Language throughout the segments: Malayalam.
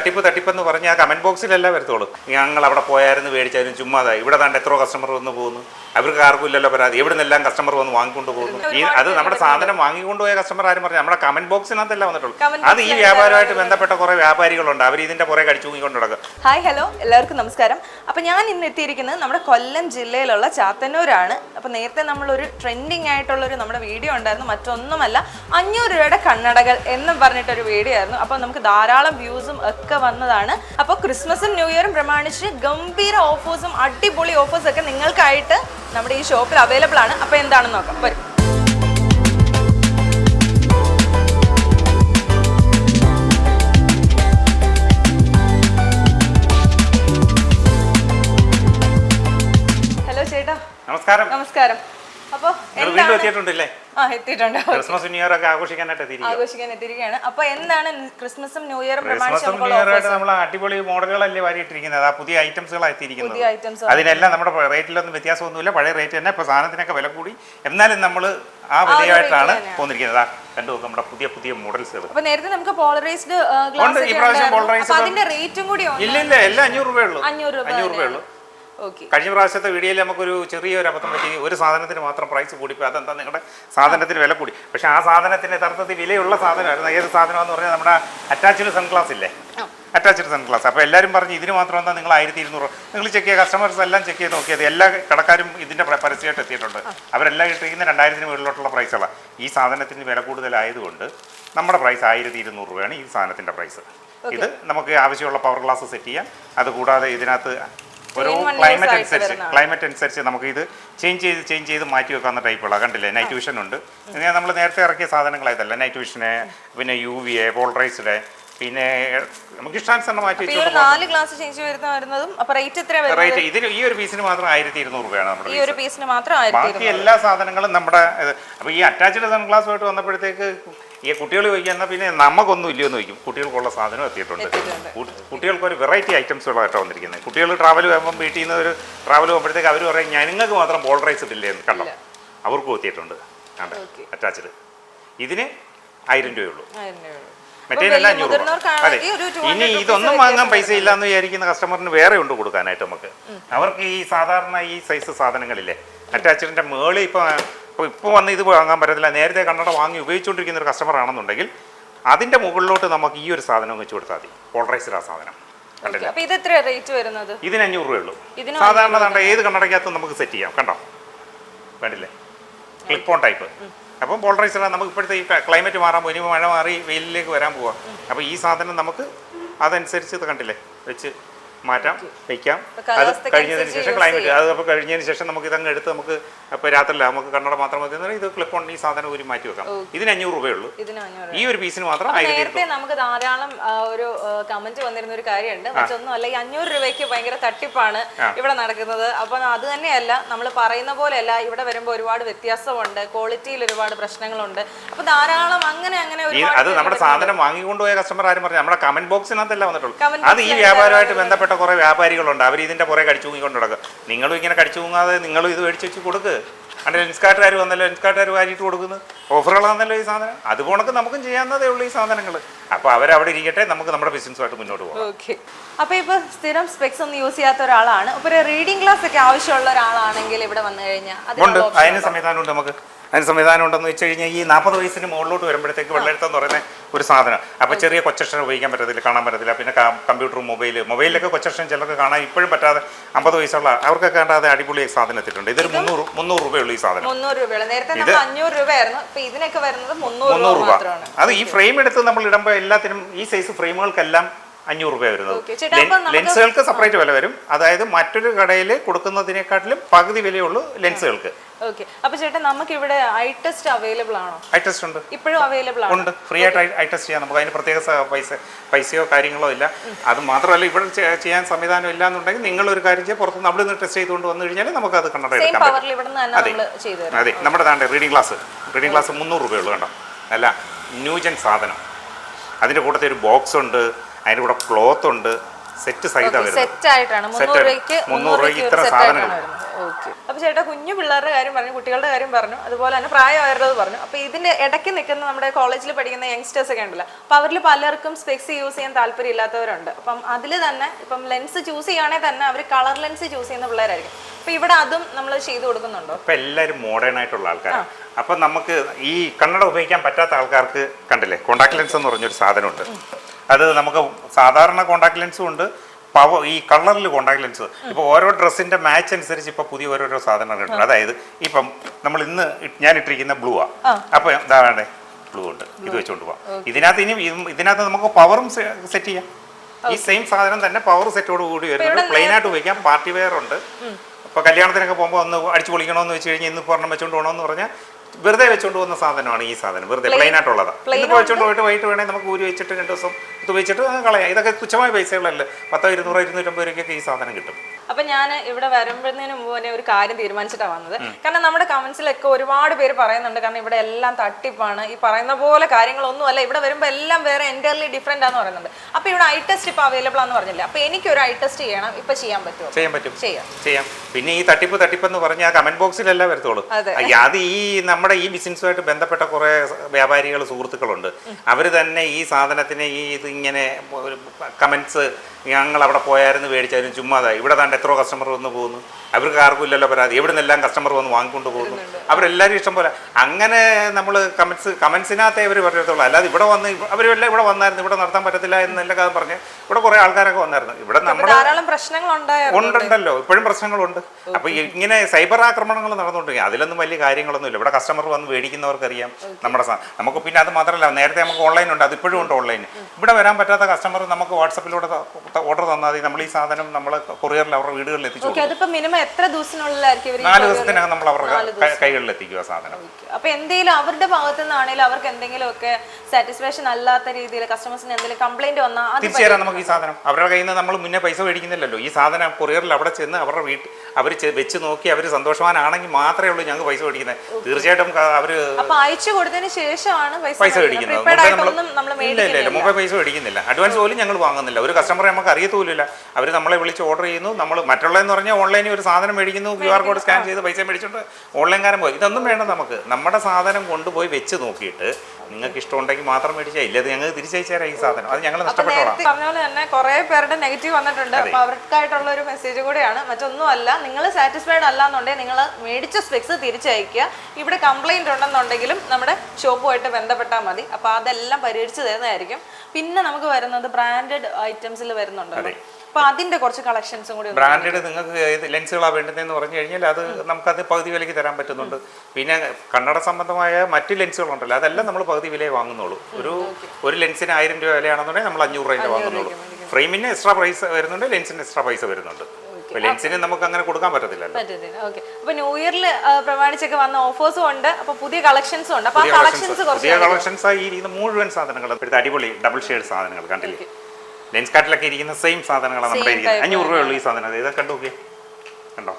തട്ടിപ്പ് തട്ടിപ്പെന്ന് പറഞ്ഞാൽ കമന്റ് ബോക്സിലല്ല വരത്തുള്ളൂ ഞങ്ങൾ അവിടെ പോയായിരുന്നു മേടിച്ചാലും ചുമ്മാതെ. ഇവിടെ താണ്ട് എത്രയോ കസ്റ്റമർ വന്ന് പോകുന്നു. അവർക്ക് ആർക്കും ഇല്ലല്ലോ പരാതി. എവിടെ നിന്നെല്ലാം കസ്റ്റമർ വന്ന് വാങ്ങിക്കൊണ്ട് പോകുന്നു? ഈ അത് നമ്മുടെ സാധനം വാങ്ങിക്കൊണ്ട് പോയ കസ്റ്റമർ ആരും പറഞ്ഞു നമ്മുടെ കമന്റ് ബോക്സിനകത്തല്ല വന്നിട്ടുള്ളൂ. അത് ഈ വ്യാപാരമായിട്ട് ബന്ധപ്പെട്ട കുറെ വ്യാപാരികളുണ്ട്. അവർ ഇതിന്റെ പുറകെ കടിച്ചു തൂങ്ങിക്കൊണ്ട് നടക്കും ഹായ് ഹലോ എല്ലാവർക്കും നമസ്കാരം. അപ്പോൾ ഞാൻ ഇന്ന് എത്തിയിരിക്കുന്നത് നമ്മുടെ കൊല്ലം ജില്ലയിലുള്ള ചാത്തന്നൂരാണ്. അപ്പോൾ നേരത്തെ നമ്മളൊരു ട്രെൻഡിങ് ആയിട്ടുള്ളൊരു നമ്മുടെ വീഡിയോ ഉണ്ടായിരുന്നു. മറ്റൊന്നുമല്ല അഞ്ഞൂറ് രൂപയുടെ കണ്ണടകൾ എന്നും പറഞ്ഞിട്ടൊരു വീഡിയോ ആയിരുന്നു. അപ്പോൾ നമുക്ക് ധാരാളം വ്യൂസും ഒക്കെ വന്നതാണ്. അപ്പോൾ ക്രിസ്മസും ന്യൂ ഇയറും പ്രമാണിച്ച് ഗംഭീര ഓഫേഴ്സും അടിപൊളി ഓഫേഴ്സ് ഒക്കെ നിങ്ങൾക്കായിട്ട് നമ്മുടെ ഈ ഷോപ്പിൽ അവൈലബിൾ ആണ്. അപ്പോൾ എന്താണെന്ന് നോക്കാം. വരും. ഹലോ ചേട്ടാ. നമസ്കാരം. നമസ്കാരം. എത്തിയിട്ടുണ്ടല്ലേ? ആ എത്തിയിട്ടുണ്ട്. ക്രിസ്മസ് ന്യൂ ഇയർ ഒക്കെ ആഘോഷിക്കാനായിട്ട് എത്തിയിരിക്കും ആഘോഷിക്കാൻ എത്തിയിരിക്കുകയാണ് അപ്പൊ എന്താണ് ക്രിസ്മസും ന്യൂ ഇയറും പ്രമാണിച്ച് ക്രിസ്മസും ന്യൂ ഇയർ ആയിട്ട് നമ്മൾ അടിപൊളി മോഡലുകളല്ലേ വാരിയിട്ടിരിക്കുന്നത്? ആ പുതിയ ഐറ്റംസുകളാണ് എത്തിയിരിക്കുന്നത്. അതിനെല്ലാം നമ്മുടെ റേറ്റിലൊന്നും വ്യത്യാസമൊന്നുമില്ല. പഴയ റേറ്റ് തന്നെ. ഇപ്പൊ സാധനത്തിനൊക്കെ വില കൂടി. എന്നാലും നമ്മൾ ആ വിലയായിട്ടാണ് തന്നെയാണ്. പോന്നിരിക്കുന്നത്. ആ കണ്ടു നോക്ക് നമ്മുടെ പുതിയ പുതിയ മോഡൽസുകൾ. അപ്പൊ നേരത്തെ നമുക്ക് പോളറൈസ്ഡ് ഗ്ലാസ് ഈ പ്രാവശ്യം polarized അതിന്റെ റേറ്റും കൂടി ഇല്ല ഇല്ല എല്ലാം അഞ്ഞൂറ് രൂപയേ ഉള്ളൂ. അഞ്ഞൂറ് രൂപ അഞ്ഞൂറ് രൂപയേ ഉള്ളൂ. ഓക്കെ കഴിഞ്ഞ പ്രാവശ്യത്തെ വീഡിയോയിൽ നമുക്കൊരു ചെറിയൊരു അബദ്ധം പറ്റി. ഒരു സാധനത്തിന് മാത്രം പ്രൈസ് കൂടിപ്പോയി. അതെന്താ നിങ്ങളുടെ സാധനത്തിന് വില കൂടി? പക്ഷെ ആ സാധനത്തിന് യഥാർത്ഥത്തിൽ വിലയുള്ള സാധനമായിരുന്നു. ഏത് സാധനമാണെന്ന് പറഞ്ഞാൽ നമ്മുടെ അറ്റാച്ച്ഡ് സൺഗ്ലാസ് ഇല്ലേ? അറ്റാച്ച്ഡ് സൺഗ്ലാസ് അപ്പോൾ എല്ലാവരും പറഞ്ഞു ഇതിന് മാത്രം എന്താ നിങ്ങൾ ആയിരത്തി ഇരുന്നൂറ് നിങ്ങൾ ചെക്ക് ചെയ്യുക. കസ്റ്റമേഴ്സ് എല്ലാം ചെക്ക് ചെയ്ത് നോക്കിയത് എല്ലാ കടക്കാരും ഇതിന്റെ പ്ര- പരസ്യമായിട്ട് എത്തിയിട്ടുണ്ട്. അവരെല്ലാം കിട്ടിയിരിക്കുന്ന രണ്ടായിരത്തിന് മുകളിലോട്ടുള്ള പ്രൈസുകളാണ് ഈ സാധനത്തിന് വില കൂടുതലായതുകൊണ്ട് നമ്മുടെ പ്രൈസ് ആയിരത്തി ഇരുന്നൂറ് രൂപയാണ് ഈ സാധനത്തിന്റെ പ്രൈസ് ഇത് നമുക്ക് ആവശ്യമുള്ള പവർ ഗ്ലാസ് സെറ്റ് ചെയ്യാം. അതുകൂടാതെ ഇതിനകത്ത് one ക്ലൈമറ്റ് അനുസരിച്ച് ക്ലൈമറ്റ് അനുസരിച്ച് നമുക്ക് ഇത് ചേഞ്ച് ചെയ്ത് ചേഞ്ച് ചെയ്ത് മാറ്റി വെക്കാവുന്ന ടൈപ്പുള്ള കണ്ടില്ലേ? നൈറ്റ് വിഷൻ ഉണ്ട്. ഇങ്ങനെ നമ്മൾ നേരത്തെ ഇറക്കിയ സാധനങ്ങളായതല്ല? നൈറ്റ് വിഷന് പിന്നെ യു വി എ പോളറൈസ്ഡ് പിന്നെ നമുക്ക് ഇഷ്ടാനുസരണം മാറ്റി നാല് ഗ്ലാസ് ചേഞ്ച് വരുന്ന വരുന്നതും അപ്പൊ റേറ്റ് എത്ര റേറ്റ് ഇതിന് ഈ ഒരു പീസിന് മാത്രം ആയിരത്തി ഇരുന്നൂറ് രൂപയാണ് നമ്മുടെ ഈ ഒരു പീസിന് മാത്രം ബാക്കി എല്ലാ സാധനങ്ങളും നമ്മുടെ അപ്പൊ ഈ അറ്റാച്ച്ഡ് സൺഗ്ലാസുമായിട്ട് വന്നപ്പോഴത്തേക്ക് ഈ കുട്ടികൾ ചോദിക്കുന്ന പിന്നെ നമുക്കൊന്നും ഇല്ലയോ എന്ന് ചോദിക്കും. കുട്ടികൾക്കുള്ള സാധനം എത്തിയിട്ടുണ്ട്. കുട്ടികൾക്ക് ഒരു വെറൈറ്റി ഐറ്റംസുകളായിട്ടാണ് വന്നിരിക്കുന്നത് കുട്ടികൾ ട്രാവൽ പോകുമ്പോൾ വീട്ടിൽ നിന്ന് ഒരു ട്രാവൽ പോകുമ്പോഴത്തേക്ക് അവർ പറയും ഞാൻ നിങ്ങൾക്ക് മാത്രം ബോൾ റൈസ് എന്ന് കണ്ടോ? അവർക്കും എത്തിയിട്ടുണ്ട്. കണ്ടോ? Okay. അറ്റാച്ച്ഡ് ഇതിന് ആയിരം രൂപയുള്ളൂ. മറ്റേതല്ല അഞ്ഞൂറ്. അതെ മുതിർന്നവർക്കാണെങ്കിൽ ഒരു 200 ഇനി ഇതൊന്നും വാങ്ങാൻ പൈസ ഇല്ലാന്ന് വിചാരിക്കുന്ന കസ്റ്റമറിന് വേറെ ഉണ്ട് കൊടുക്കാനായിട്ട് നമുക്ക്. അവർക്ക് ഈ സാധാരണ ഈ സൈസ് സാധനങ്ങളില്ലേ? അറ്റാച്ചിന്റെ മേളിൽ ഇപ്പോൾ ഇപ്പോൾ ഇപ്പോൾ വന്ന് ഇത് വാങ്ങാൻ പറ്റത്തില്ല. നേരത്തെ കണ്ണട വാങ്ങി ഉപയോഗിച്ചുകൊണ്ടിരിക്കുന്ന ഒരു കസ്റ്റമർ ആണെന്നുണ്ടെങ്കിൽ അതിന്റെ മുകളിലോട്ട് നമുക്ക് ഈ ഒരു സാധനം വെച്ച് കൊടുത്താൽ മതി. പോളറൈസ്ഡ് ആ സാധനം. കണ്ടില്ല? ഇത് എത്ര റേറ്റ് വരുന്നത്? ഇതിന് അഞ്ഞൂറ് രൂപയുള്ളൂ ഇതിന് സാധാരണ കണ്ട ഏത് കണ്ണടയ്ക്കകത്തും നമുക്ക് സെറ്റ് ചെയ്യാം. കണ്ടോ? വേണ്ടില്ലേ ക്ലിപ്പ് ഓൺ ടൈപ്പ് അപ്പം പോളറൈസർ നമുക്ക് ഇപ്പോഴത്തെ ഈ ക്ലൈമറ്റ് മാറാൻ പോകും ഇനി മഴ മാറി വെയിലിലേക്ക് വരാൻ പോവാം. അപ്പോൾ ഈ സാധനം നമുക്ക് അതനുസരിച്ച് ഇത് കണ്ടില്ലേ? വെച്ച് മാറ്റാം വയ്ക്കാം അത് കഴിഞ്ഞതിന് ശേഷം ക്ലൈമറ്റ് അത് അപ്പോൾ കഴിഞ്ഞതിന് ശേഷം നമുക്ക് ഇതങ്ങ് എടുത്ത് നമുക്ക് അപ്പോൾ രാത്രിയില്ല നമുക്ക് കണ്ണട മാത്രം മതി ഇത് ക്ലിപ്പ് ഉണ്ട് ഈ സാധനം ഒരു മാറ്റി വെക്കാം. ഇതിന് അഞ്ഞൂറ് രൂപയുള്ളൂ. ഈ ഒരു പീസിന് മാത്രം നേരത്തെ നമുക്ക് ധാരാളം ഒരു കമന്റ് വന്നിരുന്ന ഒരു കാര്യമുണ്ട്. മറ്റൊന്നും അല്ല ഈ അഞ്ഞൂറ് രൂപയ്ക്ക് ഭയങ്കര തട്ടിപ്പാണ് ഇവിടെ നടക്കുന്നത്. അപ്പൊ അത് തന്നെയല്ല നമ്മൾ പറയുന്ന പോലെയല്ല ഇവിടെ വരുമ്പോൾ ഒരുപാട് വ്യത്യാസമുണ്ട് ക്വാളിറ്റിയിൽ ഒരുപാട് പ്രശ്നങ്ങളുണ്ട്. അപ്പൊ ധാരാളം അങ്ങനെ അങ്ങനെ അത് നമ്മുടെ സാധനം വാങ്ങിക്കൊണ്ടുപോയ കസ്റ്റമർ ആരും പറഞ്ഞു നമ്മുടെ കമന്റ് ബോക്സിനകത്തല്ല വന്നിട്ടുള്ളൂ. അത് ഈ വ്യാപാരമായിട്ട് ബന്ധപ്പെട്ട കുറെ വ്യാപാരികളുണ്ട്. അവർ ഇതിന്റെ പുറകെ കടിച്ചു തൂങ്ങിക്കൊണ്ട് നടക്കുക നിങ്ങളും ഇങ്ങനെ കടിച്ചു തൂങ്ങാതെ നിങ്ങളും ഇത് മേടിച്ച് വെച്ച് കൊടുക്ക്. അണ്ട് ലെൻസ്കാർട്ടുകാർ വന്നല്ലോ ലെൻസ്കാർട്ടുകാർ വാരിയിട്ട് കൊടുക്കുന്നു. ഓഫറുകളാണല്ലോ ഈ സാധനം. അതുപോണക്ക് നമുക്കും ചെയ്യാവുന്നതേ ഉള്ളൂ ഈ സാധനങ്ങൾ അപ്പോൾ അവരവിടെ ഇരിക്കട്ടെ നമുക്ക് നമ്മുടെ ബിസിനസ്സുമായിട്ട് മുന്നോട്ട് പോകാം. ഓക്കെ. അപ്പോൾ ഇപ്പോൾ സ്ഥിരം സ്പെക്സ് ഒന്നും യൂസ് ചെയ്യാത്ത ഒരാളാണ്. ഇപ്പോൾ ഒരു റീഡിംഗ് ക്ലാസ് ഒക്കെ ആവശ്യമുള്ള ഒരാളാണെങ്കിൽ ഇവിടെ വന്നു കഴിഞ്ഞാൽ ഉണ്ട്. അതിന് സംവിധാനമുണ്ട് നമുക്ക്. അതിന് സംവിധാനം ഉണ്ടെന്ന് വെച്ച് കഴിഞ്ഞാൽ ഈ നാൽപ്പത് വയസ്സിന് മുകളിലോട്ട് വരുമ്പോഴത്തേക്ക് വെള്ളെഴുത്തം എന്ന് പറയുന്ന ഒരു സാധനം. അപ്പോൾ ചെറിയ കൊച്ചക്ഷരം ഉപയോഗിക്കാൻ പറ്റത്തില്ല കാണാൻ പറ്റത്തില്ല. പിന്നെ കമ്പ്യൂട്ടർ മൊബൈൽ മൊബൈലിലൊക്കെ കൊച്ചക്ഷരം ചിലർക്ക് കാണാൻ ഇപ്പോഴും പറ്റാതെ അമ്പത് വയസ്സുള്ള അവർക്കൊക്കെ കണ്ടാതെ അടിപൊളി സാധനം എത്തിയിട്ടുണ്ട്. ഇതൊരു മുന്നൂറ് മുന്നൂറ് രൂപയുള്ളൂ ഈ സാധനം. മുന്നൂറ് രൂപയുള്ള. നേരത്തെ അഞ്ഞൂറ് രൂപയായിരുന്നു. ഇപ്പൊ ഇതിനൊക്കെ വരുന്നത് മുന്നൂറ് രൂപ അത് ഈ ഫ്രെയിം എടുത്ത് നമ്മൾ ഇടുമ്പോൾ എല്ലാത്തിനും ഈ സൈസ് ഫ്രെയിമുകൾക്കെല്ലാം അഞ്ഞൂറ് രൂപ വരുന്നത്. ലെൻസുകൾക്ക് സെപ്പറേറ്റ് വില വരും. അതായത് മറ്റൊരു കടയിൽ കൊടുക്കുന്നതിനെക്കാട്ടിലും പകുതി വിലയുള്ളൂ ലെൻസുകൾക്ക്. ഓക്കെ അപ്പൊ ചേട്ടാ നമുക്ക് ഇവിടെ ഐ ടെസ്റ്റ് അവൈലബിൾ ആണോ? ഐ ടെസ്റ്റ് ഉണ്ട്. ഇപ്പോഴും അവൈലബിൾ ആണ്? ഉണ്ട്. ഫ്രീ ആയിട്ട് ഐ ടെസ്റ്റ് ചെയ്യാം. നമുക്ക് അതിന് പ്രത്യേക പൈസ പൈസയോ കാര്യങ്ങളോ ഇല്ല. അത് മാത്രമല്ല ഇവിടെ ചെയ്യാൻ സംവിധാനം ഇല്ല എന്നുണ്ടെങ്കിൽ നിങ്ങൾ ഒരു കാര്യം ചെയ്യാം. പുറത്ത് നമ്മൾ നിന്ന് ടെസ്റ്റ് ചെയ്തുകൊണ്ട് വന്നു കഴിഞ്ഞാൽ നമുക്ക് അത് തരും. അതെ. നമ്മുടെ താണ്ടെ റീഡിംഗ് ക്ലാസ് റീഡിംഗ് ക്ലാസ് മുന്നൂറ് രൂപയുള്ളൂ കണ്ടോ? അല്ല ന്യൂജൻ സാധനം. അതിന്റെ കൂട്ടത്തിൽ ഒരു ബോക്സ് ഉണ്ട്. അതിന്റെ കൂടെ ക്ലോത്ത് ഉണ്ട്. സെറ്റ് സഹിതം വരുന്നത്. സെറ്റ് ആയിട്ടാണ്. മുന്നൂറ്. രൂപയ്ക്ക് മുന്നൂറ് രൂപയ്ക്ക് ഇത്ര സാധനങ്ങൾ. അപ്പൊ ചേട്ടാ കുഞ്ഞു പിള്ളേരുടെ കാര്യം പറഞ്ഞു കുട്ടികളുടെ കാര്യം പറഞ്ഞു അതുപോലെ തന്നെ പ്രായമായവരുടെ പറഞ്ഞു. അപ്പൊ ഇതിന്റെ ഇടയ്ക്ക് നിൽക്കുന്ന നമ്മുടെ കോളേജിൽ പഠിക്കുന്ന യങ്സ്റ്റേഴ്സ് ഒക്കെ ഉണ്ടല്ലോ അപ്പൊ അവരിൽ പലർക്കും സ്പെക്സ് യൂസ് ചെയ്യാൻ താല്പര്യം ഇല്ലാത്തവരുണ്ട്. അപ്പം അതിൽ തന്നെ ഇപ്പം ലെൻസ് ചൂസ് ചെയ്യുകയാണെങ്കിൽ തന്നെ അവർ കളർ ലെൻസ് ചൂസ് ചെയ്യുന്ന പിള്ളേരായിരിക്കും. അപ്പൊ ഇവിടെ അതും നമ്മൾ ചെയ്തു കൊടുക്കുന്നുണ്ടോ? ഇപ്പൊ എല്ലാവരും മോഡേൺ ആയിട്ടുള്ള ആൾക്കാരാണ് അപ്പൊ നമുക്ക് ഈ കണ്ണട ഉപയോഗിക്കാൻ പറ്റാത്ത ആൾക്കാർക്ക് കണ്ടില്ലേ കോണ്ടാക്ട് ലെൻസ് എന്ന് പറഞ്ഞൊരു സാധനമുണ്ട്. അത് നമുക്ക് സാധാരണ കോണ്ടാക്ട് ലെൻസും ഉണ്ട്. പവർ ഈ കളറിൽ കോണ്ടാക്ട് ലെൻസ് ഇപ്പോൾ ഓരോ ഡ്രസ്സിന്റെ മാച്ച് അനുസരിച്ച് ഇപ്പോൾ പുതിയ ഓരോരോ സാധനങ്ങൾ കിട്ടുന്നത് അതായത് ഇപ്പം നമ്മൾ ഇന്ന് ഞാൻ ഇട്ടിരിക്കുന്ന ബ്ലൂ ആ. അപ്പോൾ എന്താ വേണ്ടേ? ബ്ലൂ ഉണ്ട്. ഇത് വെച്ചുകൊണ്ട് പോവാം. ഇതിനകത്ത് ഇനി ഇതും- ഇതിനകത്ത് നമുക്ക് പവറും സെറ്റ് ചെയ്യാം. ഈ സെയിം സാധനം തന്നെ പവർ സെറ്റോട് കൂടി വരുന്നുണ്ട് പ്ലെയിൻ ആയിട്ട് ഉപയോഗിക്കാം. പാർട്ടി വെയർ ഉണ്ട്. ഇപ്പൊ കല്യാണത്തിനൊക്കെ പോകുമ്പോൾ ഒന്ന് അടിച്ചു പൊളിക്കണമെന്ന് വെച്ച് കഴിഞ്ഞാൽ ഇന്ന് ഒരെണ്ണം വെച്ചോണ്ട് പോകണമെന്ന് പറഞ്ഞാൽ വെറുതെ വെച്ചോണ്ട് പോകുന്ന സാധനമാണ് ഈ സാധനം. വെറുതെ പ്ലെയിൻ ആയിട്ടുള്ളത് ഇന്നിപ്പോൾ വെച്ചോണ്ട് പോയിട്ട് വൈകിട്ട് വേണമെങ്കിൽ നമുക്ക് ഊരി വെച്ചിട്ട് രണ്ട് ദിവസം ഇത് ഉപയോഗിച്ചിട്ട് കളയാം. ഇതൊക്കെ തുച്ഛമായ പൈസകളല്ലേ. പത്തോ ഇരുന്നൂറോ ഇരുന്നൂറ്റമ്പത് രൂപയ്ക്കൊക്കെ ഈ സാധനം കിട്ടും. അപ്പൊ ഞാൻ ഇവിടെ വരുമ്പോഴത്തേന് മുമ്പ് തന്നെ ഒരു കാര്യം തീരുമാനിച്ചിട്ടാണ് വന്നത്. കാരണം നമ്മുടെ കമന്റ്സിലൊക്കെ ഒരുപാട് പേര് പറയുന്നുണ്ട്. കാരണം ഇവിടെ എല്ലാം തട്ടിപ്പാണ്. ഈ പറയുന്ന പോലെ കാര്യങ്ങളൊന്നും അല്ല. ഇവിടെ വരുമ്പോൾ എല്ലാം വേറെ എന്റയർലി ഡിഫറെന്റ് ആണെന്ന് പറയുന്നുണ്ട്. അപ്പൊ ഇവിടെ ഐ ടെസ്റ്റ് ഇപ്പൊ അവൈലബിൾ ആണെന്ന് പറഞ്ഞില്ല? അപ്പൊ എനിക്ക് ഒരു ഐ ടെസ്റ്റ് ചെയ്യണം. ഇപ്പൊ ചെയ്യാൻ പറ്റുമോ ചെയ്യാൻ പറ്റും. ചെയ്യാം. ചെയ്യാം. പിന്നെ ഈ തട്ടിപ്പ് തട്ടിപ്പ് എന്ന് പറഞ്ഞാൽ കമന്റ് ബോക്സിലല്ല വരത്തുള്ളൂ. അതെ. ഈ നമ്മുടെ ഈ ബിസിനസ്സുമായിട്ട് ബന്ധപ്പെട്ട കുറേ വ്യാപാരികൾ സുഹൃത്തുക്കളുണ്ട്. അവർ തന്നെ ഈ സാധനത്തിന് ഈ ഇത് ഇങ്ങനെ കമന്റ്സ് ഞങ്ങൾ അവിടെ പോയായിരുന്നു മേടിച്ചാലും ചുമ്മാതായി ഇവിടെ താണ്ട് എത്രയോ കസ്റ്റമർ വന്ന് പോകുന്നു. അവർക്ക് ആർക്കും ഇല്ലല്ലോ പരാതി. എവിടെ നിന്നെല്ലാം കസ്റ്റമർ വന്ന് വാങ്ങിക്കൊണ്ട് പോകുന്നു. അവരെല്ലാവരും ഇഷ്ടം പോലെ. അങ്ങനെ നമ്മൾ കമൻസ് കമൻസിനകത്തേ അവർ പറയത്തുള്ളൂ അല്ലാതെ ഇവിടെ വന്ന് അവരെല്ലാം ഇവിടെ വന്നായിരുന്നു ഇവിടെ നടത്താൻ പറ്റത്തില്ല എന്നല്ല കാര്യം പറഞ്ഞ്. ഇവിടെ കുറേ ആൾക്കാരൊക്കെ വന്നായിരുന്നു. ഇവിടെ അപ്പൊ നമ്മൾ ധാരാളം പ്രശ്നങ്ങൾ ഉണ്ടായിരുന്നു. ഉണ്ടുണ്ടല്ലോ. ഇപ്പോഴും പ്രശ്നങ്ങളുണ്ട്. അപ്പൊ ഇങ്ങനെ സൈബർ ആക്രമണങ്ങൾ നടന്നുകൊണ്ടിരിക്കുക അതിലൊന്നും വലിയ കാര്യങ്ങളൊന്നും ഇല്ല ഇവിടെ കസ്റ്റമർ വന്ന് മേടിക്കുന്നവർക്കറിയാം നമ്മുടെ നമുക്ക് പിന്നെ അത് മാത്രമല്ല നേരത്തെ നമുക്ക് ഓൺലൈൻ ഉണ്ട് അത് ഇപ്പോഴും ഉണ്ട് ഓൺലൈൻ ഇവിടെ വരാൻ പറ്റാത്ത കസ്റ്റമർ നമുക്ക് വാട്സപ്പിലൂടെ ഓർഡർ തന്നാൽ മതി. നമ്മൾ ഈ സാധനം നമ്മൾ കൊറിയറിൽ അവരുടെ വീടുകളിൽ എത്തിച്ചു മിനിമം എത്ര ദിവസത്തിനുള്ളിലായിരിക്കും നാല് ദിവസത്തിനകം നമ്മൾ അവരുടെ കൈകളിൽ എത്തിക്കുക സാധനം. അപ്പൊ എന്തെങ്കിലും അവരുടെ ഭാഗത്തു നിന്നാണെങ്കിലും അവർക്ക് എന്തെങ്കിലും ഒക്കെ സാറ്റിസ്ഫാക്ഷൻ അല്ലാത്ത രീതിയിൽ കസ്റ്റമേഴ്സിന് എന്തെങ്കിലും കംപ്ലൈന്റ് വന്നാൽ തിരിച്ചുതരാം തിരിച്ചു തരാം നമുക്ക് ഈ സാധനം. അവരുടെ കയ്യിൽ നിന്ന് നമ്മൾ മുന്നേ പൈസ മേടിക്കുന്നില്ലല്ലോ. ഈ സാധനം കൊറിയറിൽ അവിടെ ചെന്ന് അവരുടെ വീട്ടിൽ അവർ വെച്ച് നോക്കി അവർ സന്തോഷവാനാണെങ്കിൽ മാത്രമേ ഉള്ളൂ ഞങ്ങൾക്ക് പൈസ മേടിക്കുന്നത്. തീർച്ചയായിട്ടും അവർ അപ്പൊ അയച്ചു കൊടുത്തതിന് ശേഷമാണ് പൈസ മേടിക്കുന്നത്. ഇല്ല ഇല്ല ഇല്ല. മുമ്പേ പൈസ മേടിക്കുന്നില്ല. അഡ്വാൻസ് പോലും ഞങ്ങൾ വാങ്ങുന്നില്ല. ഒരു കസ്റ്റമറെ നമുക്ക് അറിയത്തൂലില്ല അവർ നമ്മളെ വിളിച്ച് ഓർഡർ ചെയ്യുന്നു. നമ്മൾ മറ്റുള്ളതെന്ന് പറഞ്ഞാൽ ഓൺലൈനിൽ ഒരു സാധനം മേടിക്കുന്നു ക്യു ആർ കോഡ് സ്കാൻ ചെയ്ത് പൈസ മേടിച്ചിട്ട് ഓൺലൈൻകാരൻ പോയി. ഇതൊന്നും വേണ്ട നമുക്ക്. നമ്മുടെ സാധനം കൊണ്ടുപോയി വെച്ച് നോക്കിയിട്ട് നിങ്ങൾക്ക് ഇഷ്ടമുണ്ടെങ്കിൽ മാത്രം മേടിച്ചാൽ ഇല്ല അത് ഞങ്ങൾ തിരിച്ചയച്ചു ഈ സാധനം. അത് ഞങ്ങൾ നഷ്ടപ്പെട്ടോളാം. പറഞ്ഞ പോലെ തന്നെ കുറെ പേരുടെ നെഗറ്റീവ് വന്നിട്ടുണ്ട്. അപ്പൊ അവർക്കായിട്ടുള്ള ഒരു മെസ്സേജ് കൂടെയാണ്. മറ്റൊന്നുമല്ല നിങ്ങൾ സാറ്റിസ്ഫൈഡ് അല്ലാന്നുണ്ടെങ്കിൽ നിങ്ങൾ മേടിച്ച സ്പെക്സ് തിരിച്ചയക്കുക. ഇവിടെ കംപ്ലൈന്റ് ഉണ്ടെന്നുണ്ടെങ്കിലും നമ്മുടെ ഷോപ്പുമായിട്ട് ബന്ധപ്പെട്ടാൽ മതി. അപ്പോൾ അതെല്ലാം പരിഹരിച്ച് തരുന്നതായിരിക്കും. പിന്നെ നമുക്ക് വരുന്നത് ബ്രാൻഡഡ് ഐറ്റംസിൽ വരുന്നുണ്ട്. അപ്പൊ അതിന്റെ കുറച്ച് കളക്ഷൻസും കൂടി ബ്രാൻഡഡ് നിങ്ങൾക്ക് ഏത് ലെൻസുകളാണ് വേണ്ടതെന്ന് പറഞ്ഞു കഴിഞ്ഞാൽ അത് നമുക്കത് പകുതി വിലയ്ക്ക് തരാൻ പറ്റുന്നുണ്ട്. പിന്നെ കണ്ണട സംബന്ധമായ മറ്റ് ലെൻസുകളുണ്ടല്ലോ അതെല്ലാം നമ്മൾ പകുതി വിലയെ വാങ്ങുന്നുള്ളൂ. ഒരു ഒരു ലെൻസിന് ആയിരം രൂപ വിലയാണെന്നുണ്ടെങ്കിൽ നമ്മൾ അഞ്ഞൂറ് രൂപ വാങ്ങുന്നുള്ളൂ. ഫ്രെയിമിന് എക്സ്ട്രാ പ്രൈസ് വരുന്നുണ്ട് ലെൻസിന് എക്സ്ട്രാ പ്രൈസ് വരുന്നുണ്ട്. ലെൻസിന് നമുക്ക് അങ്ങനെ കൊടുക്കാൻ പറ്റത്തില്ലല്ലോ. പറ്റത്തില്ല. ഓക്കെ. അപ്പൊ ന്യൂ ഇയറിൽ പ്രമാണിച്ചൊക്കെ വന്ന ഓഫേഴ്സും ഉണ്ട്. അപ്പൊ പുതിയ കളക്ഷൻസും ഉണ്ട്. അപ്പൊ കളക്ഷൻസ് പുതിയ കളക്ഷൻസ് ആയി ഇരിക്കുന്ന മുഴുവൻ സാധനങ്ങൾ ഇപ്പോഴത്തെ അടിപൊളി ഡബിൾ ഷെയ്ഡ് സാധനങ്ങൾ കണ്ടില്ലേ? ലെൻസ് കാട്ടിലൊക്കെ ഇരിക്കുന്ന സെയിം സാധനങ്ങളാണ് നമ്മുടെ ഇരിക്കുന്നത് അഞ്ഞൂറ് രൂപയുള്ള ഈ സാധനം. ഇതൊക്കെ കണ്ടു നോക്കിയേ. കണ്ടോ?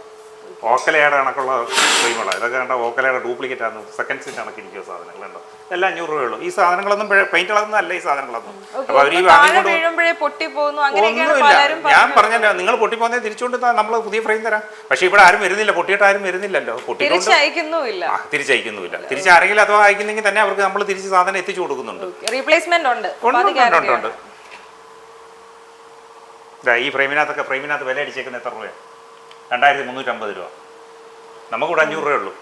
ഓക്കലയുടെ കണക്കുള്ള ഫ്രെയിമുള്ള ഇതൊക്കെ കണ്ടോ? ഓക്കലയുടെ ഡ്യൂപ്ലിക്കേറ്റ് ആണ്. സെക്കൻഡ്സിന്റെ സീറ്റ് കണക്കിരിക്കുന്ന സാധനങ്ങൾ കണ്ടോ? എല്ലാം അഞ്ഞൂറ് രൂപയുള്ളൂ ഈ സാധനങ്ങളൊന്നും പെയിന്റ് കളൊന്നും അല്ല ഈ സാധനങ്ങളൊന്നും. അവർ ഈ ഒന്നുമില്ല. ഞാൻ പറഞ്ഞല്ലോ നിങ്ങൾ പൊട്ടിപ്പോന്നെ തിരിച്ചുകൊണ്ട് നമ്മൾ പുതിയ ഫ്രെയിം തരാം. പക്ഷെ ഇവിടെ ആരും വരുന്നില്ല. പൊട്ടിയിട്ട് ആരും വരുന്നില്ലല്ലോ. തിരിച്ചയക്കുന്നുമില്ല. തിരിച്ചാരെങ്കിലും അഥവാ അയക്കുന്നെങ്കിൽ തന്നെ അവർക്ക് നമ്മൾ തിരിച്ച് സാധനം എത്തിച്ചു കൊടുക്കുന്നുണ്ട്. റീപ്ലേസ്മെന്റ് ഉണ്ട്. ഉണ്ട്, ഈ ഫ്രെയിമിനകത്തൊക്കെ ഫ്രെയിമിനകത്ത് വില അടിച്ചേക്കുന്ന എത്ര രൂപയാണ് രണ്ടായിരത്തി മുന്നൂറ്റമ്പത് രൂപ. നമുക്കിവിടെ അഞ്ഞൂറ് രൂപയേ ഉള്ളൂ.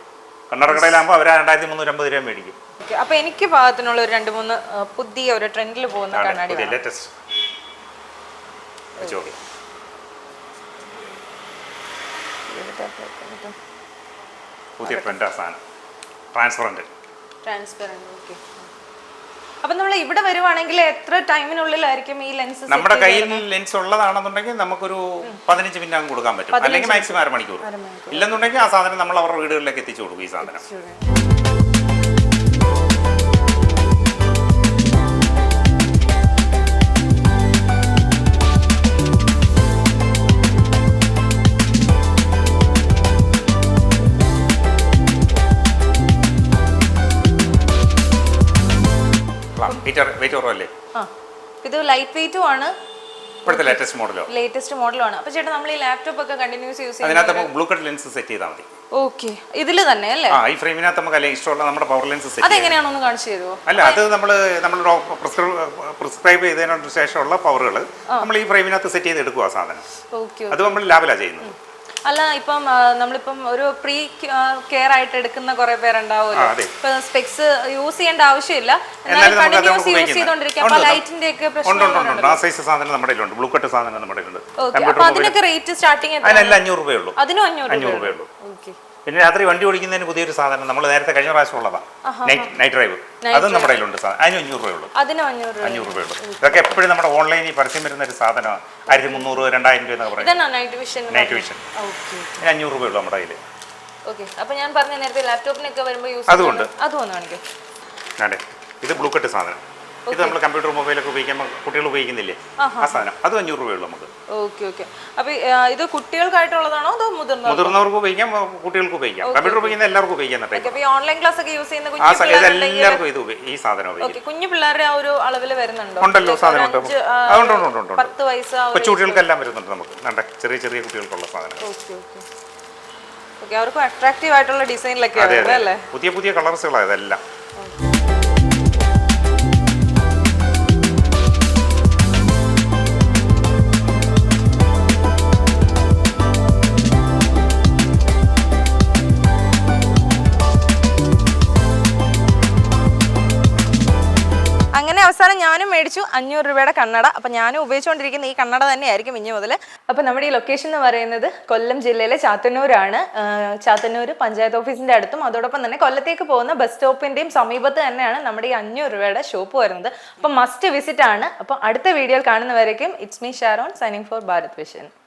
കണ്ണടക്കടയിലാകുമ്പോൾ അവർ രണ്ടായിരത്തി മുന്നൂറ്റമ്പത് രൂപ മേടിക്കും. അപ്പൊ എനിക്ക് പാകത്തിനുള്ള ഒരു രണ്ട് മൂന്ന് പുതിയ ഒരു ട്രെൻഡിൽ പോകുന്ന കണ്ണാടി. ലേറ്റസ്റ്റ് വെച്ച് നോക്കി പുതിയ ട്രെൻഡാ സാധനം. ട്രാൻസ്പറന്റ് okay. അപ്പൊ നമ്മൾ ഇവിടെ വരുവാണെങ്കിൽ എത്ര ടൈമിനുള്ളിലായിരിക്കും ഈ ലെൻസ് നമ്മുടെ കയ്യിൽ ലെൻസ് ഉള്ളതാണെന്നുണ്ടെങ്കിൽ നമുക്കൊരു പതിനഞ്ച് മിനിറ്റ് അങ്ങ് കൊടുക്കാൻ പറ്റും. അല്ലെങ്കിൽ മാക്സിമം അരമണിക്കൂർ ഇല്ലെന്നുണ്ടെങ്കിൽ ആ സാധനം നമ്മൾ അവരുടെ വീടുകളിലേക്ക് എത്തിച്ചു കൊടുക്കും ഈ സാധനം. വെയിറ്റ് വെയിറ്റ് കുറവല്ലേ? ഇത് ലൈറ്റ് വെയിറ്റും ആണ്. ഇപ്പോഴത്തെ ലേറ്റസ്റ്റ് മോഡലോ ലേറ്റസ്റ്റ് മോഡലാണ് അപ്പൊ ചേട്ടാ നമ്മൾ ഈ ലാപ്ടോപ്പ് ഒക്കെ കണ്ടിന്യൂസ് യൂസ് ചെയ്യുന്നത് അതിനകത്ത് നമുക്ക് ബ്ലൂ കട്ട് ലെൻസ് സെറ്റ് ചെയ്താൽ മതി. ഓക്കെ തന്നെ അല്ലേ? ആ ഈ ഫ്രെയിമിനകത്ത് നമുക്ക് അല്ലെങ്കിൽ ഇഷ്ടമുള്ള നമ്മുടെ പവർ ലെൻസ് സെറ്റ് അതെങ്ങനെയാണൊന്ന് കാണിച്ചു തരുമോ അല്ല അത് നമ്മൾ നമ്മൾ പ്രിസ്ക്രൈബ് ചെയ്തതിനു ശേഷമുള്ള പവറുകൾ നമ്മൾ ഈ ഫ്രെയിമിനകത്ത് സെറ്റ് ചെയ്ത് എടുക്കുക സാധനം. ഓക്കെ അത് നമ്മൾ ലാബിലാണ് ചെയ്യുന്നത്. അല്ല ഇപ്പം നമ്മളിപ്പം ഒരു പ്രീ കെയർ ആയിട്ട് എടുക്കുന്ന കുറെ പേരുണ്ടാവുമല്ലോ. ഇപ്പൊ സ്പെക്സ് യൂസ് ചെയ്യേണ്ട ആവശ്യമില്ല. എന്നാലും എന്നാലും കണ്ടിന്യൂസ് യൂസ് ഉപയോഗിക്കാം. ചെയ്തോണ്ടിരിക്കാം അപ്പൊ ലൈറ്റിന്റെ ഒക്കെ പ്രശ്നം ആ സൈസ് സാധനം നമ്മുടെ കയ്യിലുണ്ട്. ബ്ലൂ കട്ട് സാധനം നമ്മുടെ അതിനൊക്കെ റേറ്റ് സ്റ്റാർട്ടിങ് അതിനെല്ലാം അഞ്ഞൂറ് രൂപയേ ഉള്ളൂ. അതിനും അഞ്ഞൂറ് അഞ്ഞൂറ് രൂപ രൂപയേ ഉള്ളൂ. ഓക്കെ പിന്നെ രാത്രി വണ്ടി ഓടിക്കുന്നതിന് പുതിയൊരു സാധനം നമ്മൾ നേരത്തെ കഴിഞ്ഞ പ്രാവശ്യം ഉള്ളതാണ് നൈറ്റ് നൈറ്റ് ഡ്രൈവ് അതും നമ്മുടെ കയ്യിലുണ്ട് സാധനം അതിന് അഞ്ഞൂറ് രൂപയേ ഉള്ളൂ അതിനും അഞ്ഞൂറ് രൂപ. അഞ്ഞൂറ് രൂപയേ ഉള്ളൂ ഇതൊക്കെ എപ്പോഴും നമ്മുടെ ഓൺലൈനിൽ പരസ്യം വരുന്ന ഒരു സാധനമാണ് ആയിരത്തി മുന്നൂറ് രണ്ടായിരം രൂപ എന്നൊക്കെ പറയുന്നത് നൈറ്റ് വിഷൻ ഇതിന് അഞ്ഞൂറ് രൂപയേ ഉള്ളൂ നമ്മുടെ കയ്യിൽ ഓക്കെ അപ്പൊ ഞാൻ പറഞ്ഞ നേരത്തെ ലാപ്ടോപ്പിനൊക്കെ വരുമ്പോൾ അതുകൊണ്ട്. അതും കാണിക്കും. അതെ ഇത് ബ്ലൂ കട്ട് സാധനം. ഇത് നമ്മൾ കമ്പ്യൂട്ടർ മൊബൈലൊക്കെ ഉപയോഗിക്കാൻ കുട്ടികൾ ഉപയോഗിക്കുന്നില്ലേ? ആ സാധനം. അത് അഞ്ഞൂറ് രൂപയേ ഉള്ളൂ നമുക്ക്. ഓക്കെ ഓക്കെ അപ്പൊ ഇത് കുട്ടികൾക്കായിട്ടുള്ളതാണോ അതോ മുതിർന്നവർ മുതിർന്നവർക്ക് ഉപയോഗിക്കാം കുട്ടികൾക്ക് ഉപയോഗിക്കാം. കമ്പ്യൂട്ടർ ഉപയോഗിക്കുന്ന എല്ലാവർക്കും ഉപയോഗിക്കാൻ ഓൺലൈൻ ക്ലാസ് ഒക്കെ യൂസ് ചെയ്യുന്ന എല്ലാവർക്കും ഇത് ഈ സാധനം ഉപയോഗിക്കും. കുഞ്ഞു പിള്ളേരുടെ ആ ഒരു അളവിൽ വരുന്നുണ്ടോ? ഉണ്ടല്ലോ, സാധനം ഉണ്ട്. പത്ത് വയസ്സ് കൊച്ചുകുട്ടികൾക്ക് എല്ലാം കൊച്ചുകുട്ടികൾക്കെല്ലാം വരുന്നുണ്ട് നമുക്ക്. കണ്ടേ? ചെറിയ ചെറിയ കുട്ടികൾക്കുള്ള സാധനം ഓക്കെ ഓക്കെ ഓക്കെ അവർക്ക് അട്രാക്റ്റീവ് ആയിട്ടുള്ള ഡിസൈനിലൊക്കെ അല്ലേ? പുതിയ പുതിയ കളർസുകളാണ് ഇതെല്ലാം. അങ്ങനെ അവസാനം ഞാനും മേടിച്ചു അഞ്ഞൂറ് രൂപയുടെ കണ്ണട. അപ്പം ഞാനും ഉപയോഗിച്ചുകൊണ്ടിരിക്കുന്ന ഈ കണ്ണട തന്നെയായിരിക്കും ഇനി മുതൽ അപ്പം നമ്മുടെ ഈ ലൊക്കേഷൻ എന്ന് പറയുന്നത് കൊല്ലം ജില്ലയിലെ ചാത്തന്നൂരാണ്. ചാത്തന്നൂർ പഞ്ചായത്ത് ഓഫീസിന്റെ അടുത്തും അതോടൊപ്പം തന്നെ കൊല്ലത്തേക്ക് പോകുന്ന ബസ് സ്റ്റോപ്പിന്റെയും സമീപത്ത് തന്നെയാണ് നമ്മുടെ ഈ അഞ്ഞൂറ് രൂപയുടെ ഷോപ്പ് വരുന്നത്. അപ്പം മസ്റ്റ് വിസിറ്റ് ആണ്. അപ്പം അടുത്ത വീഡിയോയിൽ കാണുന്നവരേക്കും it's me Sharon signing for Bharat Vision